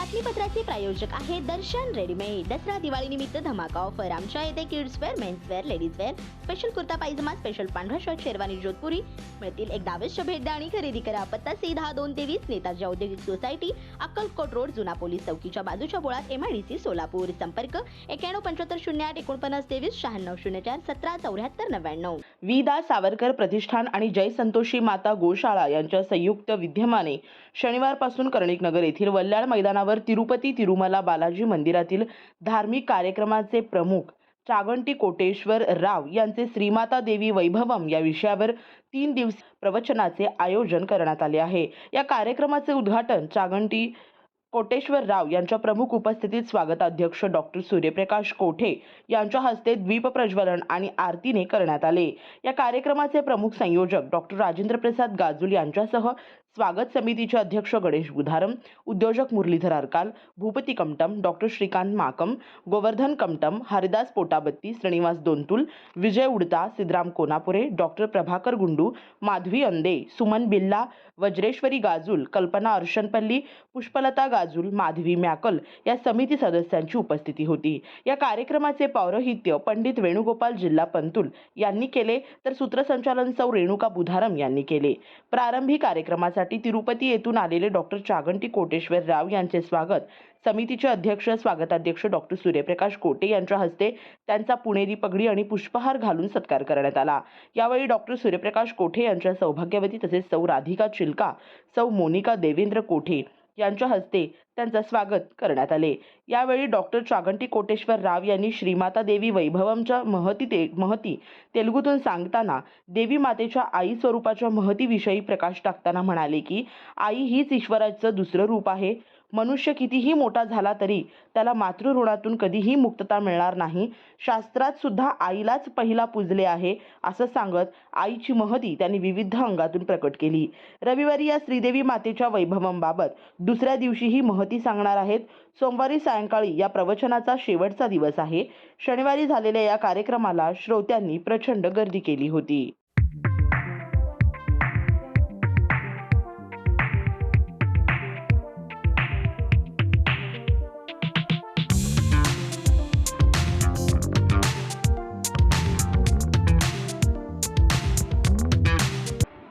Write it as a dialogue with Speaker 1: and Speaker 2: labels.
Speaker 1: बातमीपत्राचे प्रायोजक आहे दर्शन रेडीमेड दसरा दिवाळी निमित्त धमाका ऑफर आमच्या येथे kids wear men's wear ladies wear special kurta pyjama special पांढरा शर्ट शेरवानी जोधपुरी. मिळतील एकदा अवश्य भेट द्या आणि खरेदी करा. पत्ता सी दहा दोन तेवीस नेताजी औद्योगिक सोसायटी अक्कलकोट रोड जुना पोलीस चौकीच्या बाजूच्या बोळात एमआयडीसी सोलापूर. संपर्क एक्याण्णव पंच्याहत्तर शून्य आठ एकोणपन्नास तेवीस शहाण्णव शून्य चार सतरा चौऱ्याहत्तर नव्याण्णव.
Speaker 2: विदा सावरकर प्रतिष्ठान आणि जय संतोषी माता गोशाळा यांच्या संयुक्त विद्यमाने शनिवारपासून कर्णिकनगर येथील वल्ल्याळ मैदानावर तिरुपती तिरुमला बालाजी मंदिरातील धार्मिक कार्यक्रमाचे प्रमुख चागंटी कोटेश्वर राव यांचे श्रीमाता देवी वैभवम या विषयावर तीन दिवस प्रवचनाचे आयोजन करण्यात आले आहे. या कार्यक्रमाचे उद्घाटन चागंटी कोटेश्वर राव यांच्या प्रमुख उपस्थितीत स्वागताध्यक्ष डॉक्टर सूर्यप्रकाश कोठे यांच्या हस्ते द्वीप प्रज्वलन आणि आरतीने करण्यात आले. या कार्यक्रमाचे प्रमुख संयोजक डॉक्टर राजेंद्र प्रसाद गाजुल यांच्यासह स्वागत समितीचे अध्यक्ष गणेश बुधारम उद्योजक मुरलीधर अरकाल भूपती कमटम डॉक्टर श्रीकांत माकम गोवर्धन कमटम हरिदास पोटाबत्ती श्रीनिवास दोंतुल विजय उडता सिद्धराम कोनापुरे डॉक्टर प्रभाकर गुंडू माधवी अंदे सुमन बिल्ला वज्रेश्वरी गाजुल कल्पना अर्शनपल्ली पुष्पलता गाजुल माधवी मॅकल या समिती सदस्यांची उपस्थिती होती. या कार्यक्रमाचे पौरोहित्य पंडित वेणुगोपाल जिल्हा पंतुल यांनी केले तर सूत्रसंचालन सौ रेणुका बुधारम यांनी केले. प्रारंभी कार्यक्रमासाठी तिरुपती येथून आलेले डॉक्टर चागंटी कोटेश्वर राव यांचे स्वागत. समितीचे अध्यक्ष स्वागताध्यक्ष डॉक्टर सूर्यप्रकाश कोटे यांच्या हस्ते त्यांचा पुणेरी पगडी आणि पुष्पहार घालून सत्कार करण्यात आला. यावेळी डॉक्टर सूर्यप्रकाश कोठे यांच्या सौभाग्यवती तसेच सौ राधिका चिलका सौ मोनिका देवेंद्र कोठे यांच्या हस्ते त्यांचं स्वागत करण्यात आले. यावेळी डॉक्टर चागंटी कोटेश्वर राव यांनी श्रीमाता देवी वैभवमच्या महती ते महती तेलुगूतून सांगताना देवी मातेच्या आई स्वरूपाच्या महतीविषयी प्रकाश टाकताना म्हणाले की आई हीच ईश्वराचं दुसरं रूप आहे. मनुष्य कितीही मोठा झाला तरी त्याला मातृऋणातून कधीही मुक्तता मिळणार नाही. शास्त्रात सुद्धा आईलाच पहिला पूजले आहे असं सांगत आईची महती त्यांनी विविध अंगातून प्रकट केली. रविवारी या श्रीदेवी मातेच्या वैभवंबाबत दुसऱ्या दिवशी ही महती सांगणार आहेत. सोमवारी सायंकाळी या प्रवचनाचा शेवटचा दिवस आहे. शनिवारी झालेल्या या कार्यक्रमाला श्रोत्यांनी प्रचंड गर्दी केली होती.